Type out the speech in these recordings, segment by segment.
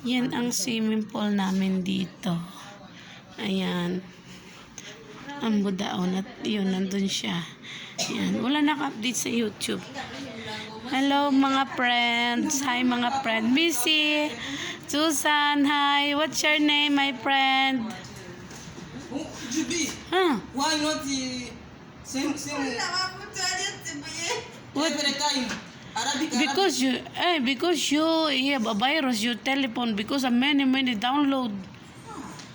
Yan ang swimming pool namin dito. Ayan. Ang budaon at yun, nandun siya. Ayan. Wala naka-update sa YouTube. Hello mga friends. Hi mga friend. Missy. Susan. Hi. What's your name my friend? Judy, Huh? why not uh, sing sing What? Because you, eh, because you have a virus, your telephone, because of many, many download.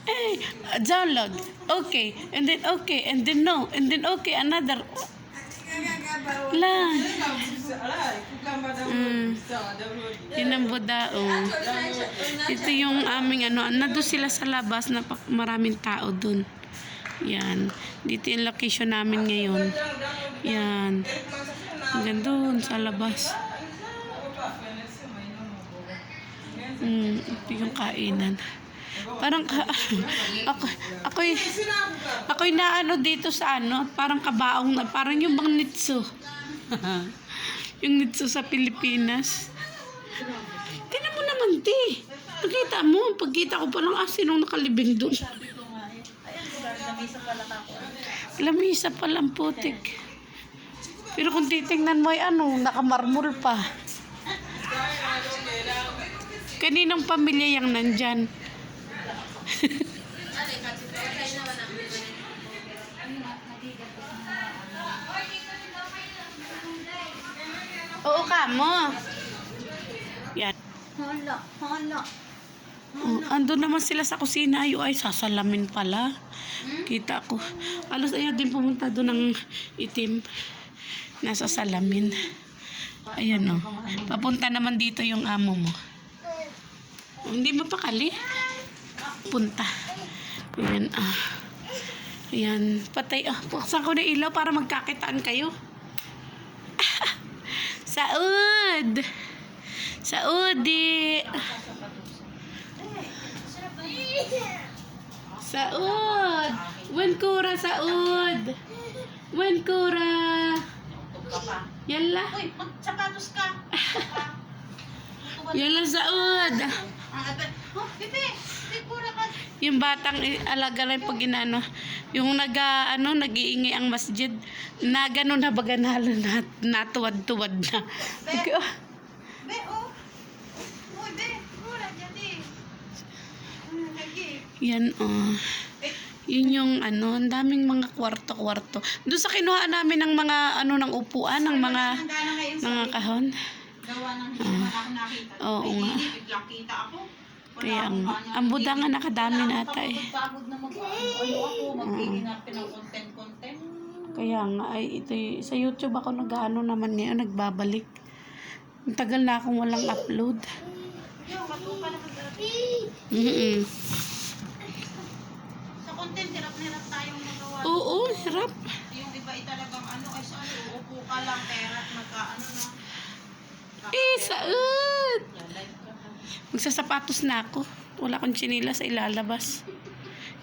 Eh, download. Okay, and then okay, and then no, and then okay, another. La. Mm. Yun ang budao. Ito yung aming ano, nado sila sa labas na maraming tao dun. Yan. Dito yung location namin ngayon. Yan. Hanggang doon sa labas. Mm, yung kainan. Parang ka, ako ako'y ako'y naano dito sa ano, parang kabaong na, parang yung bang nitso. yung nitso sa Pilipinas. Tingnan mo naman, ti. Nakita mo, pagkita ko parang ah, sinong nakalibing doon. Lamisa pa lang putik. Pero kung titingnan mo ay ano, nakamarmol pa. Kaninang pamilya yung nandyan? Oo ka mo. Yan. Hala, hala. Oh, andun naman sila sa kusina. Ay, ay, sasalamin pala. Kita ko. Alos ayaw din pumunta doon ng itim. Nasa salamin. Ayan o. Papunta naman dito yung amo mo. Hindi mo pakali. Punta. Ayan ah. Ayan. Patay. Ah, buksan ko na ilaw para magkakitaan kayo. Saud! Saudi! Saud! Wenkura Saud! Wenkura! Yalla! Uy, magsapatos ka. Yalla Saud! Ah, ate. Oh, Pipi, Pipura ka. Yung batang alaga lang pag inano, yung naga, ano, nag-iingi ang masjid, na gano'n na baga na, natuwad-tuwad na. Be, oh. Uy, be, pura dyan. Yan, oh. Yun yung ano, ang daming mga kwarto-kwarto. Doon sa kinuha namin ng mga ano ng upuan, ng mga mga kahon. Gawa ng hindi ako nakita. Oo nga. hindi, biglang kita ako. Wala Kaya nga. kanya. Ang buda nga nakadami Wala na ata eh. pagod na mag ano ako, maghihinapin ng content-content. Kaya nga, ay ito y- sa YouTube ako nag-ano naman ngayon, nagbabalik. Ang tagal na akong walang upload. Yo, matupa na mag Mm Sa content, hirap na hirap tayong magawa. Oo, hirap. Yung iba ay talagang ano, ay saan, uupo ka lang, pera, magka, ano na. Eh, pa. Magsasapatos na ako. Wala akong chinila sa ilalabas.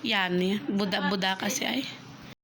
Yan, yan. Buda-buda kasi ay.